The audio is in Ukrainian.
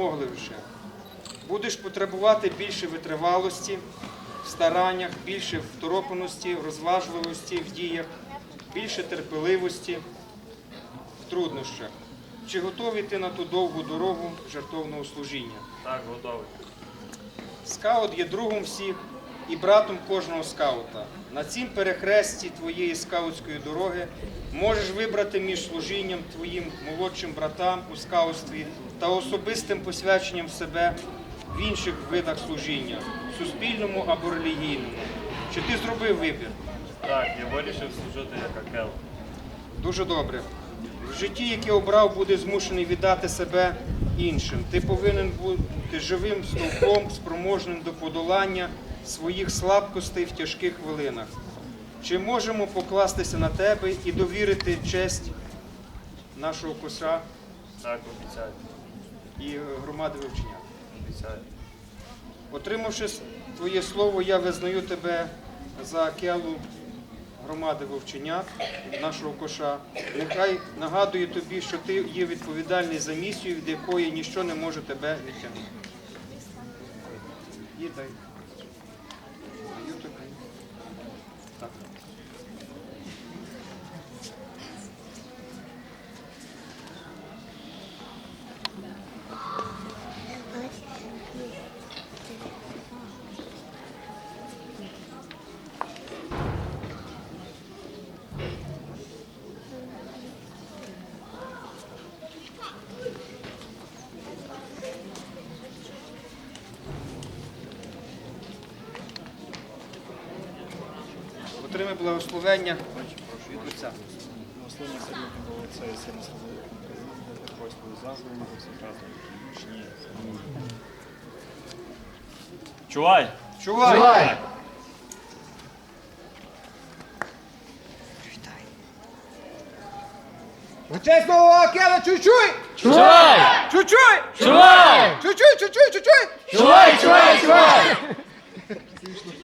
вимогливіше. Будеш потребувати більше витривалості в стараннях, більше второпаності, розважливості в діях, більше терпеливості в труднощах. Чи готовий ти на ту довгу дорогу жертовного служіння? Так, готовий. Скаут є другом всіх і братом кожного скаута. На цім перехресті твоєї скаутської дороги можеш вибрати між служінням твоїм молодшим братам у скаутстві та особистим посвяченням себе в інших видах служіння, суспільному або релігійному. Чи ти зробив вибір? Так, я вирішив служити як Акел. Дуже добре. В житті, яке обрав, буде змушений віддати себе іншим. Ти повинен бути живим стовпом, спроможним до подолання своїх слабкостей в тяжких хвилинах. Чи можемо покластися на тебе і довірити честь нашого коса Так, обіцяю. і громади вивчення? Обіцяю. Отримавши твоє слово, я визнаю тебе за келу громади вовченят, нашого коша. Нехай нагадує тобі, що ти є відповідальний за місію, від якої ніщо не може тебе відтягнути. Їдай. Hasta. отримай благословення від Отця. Благословення Сергія до Отця і Сина Святого Президента, завжди, і всекрасно, вічні. Чувай! Чувай! Чувай! Чесного океана чуй-чуй! Чувай! Чуй-чуй! Чувай! Чуй-чуй, чуй-чуй, чуй-чуй! Чувай!